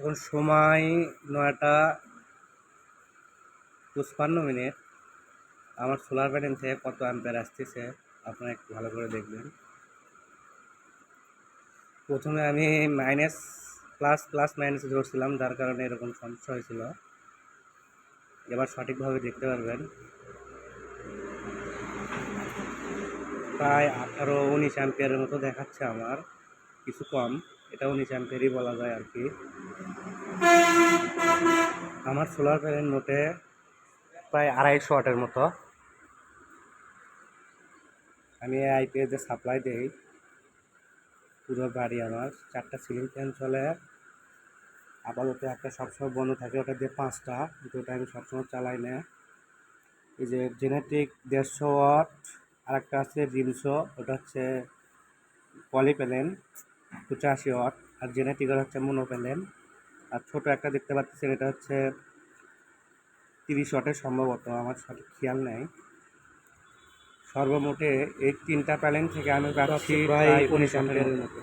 এখন সময় নয়টা পঁচপান্ন মিনিট। আমার সোলার প্যানেল থেকে কত অ্যাম্পের আসতেছে আপনারা একটু ভালো করে দেখবেন। প্রথমে আমি মাইনাস প্লাস প্লাস মাইনাসে ধরছিলাম, যার কারণে এরকম সমস্যা হয়েছিল। এবার সঠিকভাবে দেখতে পারবেন। প্রায় আঠারো, উনিশ অ্যাম্পিয়ারের মতো দেখাচ্ছে আমার। কিছু কম এটা উনিশ অ্যাম্পিয়ারই বলা যায় আর কি। আমার সোলার প্যানেল মোটে প্রায় আড়াইশো ওয়াটের মতো। আমি আইপিএসে সাপ্লাই দেই, পুরো বাড়ি আমার, চারটা সিলিং ফ্যান চলে। আপাতত একটা সবসময় বন্ধ থাকে, ওটা দিয়ে পাঁচটা, দুটো আমি সবসময় চালাই না। এই যে জেনেটিক দেড়শো ওয়াট আর একটা আছে রিমসো, ওটা হচ্ছে পলি প্যানেল পঁচাশি ওয়াট আর জেনেটিকের হচ্ছে মনো প্যানেল আর ছোট একটা দেখতে পাচ্ছেন এটা হচ্ছে তিরিশ ওয়াটের সম্ভবত আমার সঠিক খেয়াল নেই। সর্বমোটে এই তিনটা প্যালেন থেকে আমি পাচ্ছি প্রায় উনিশ মতো।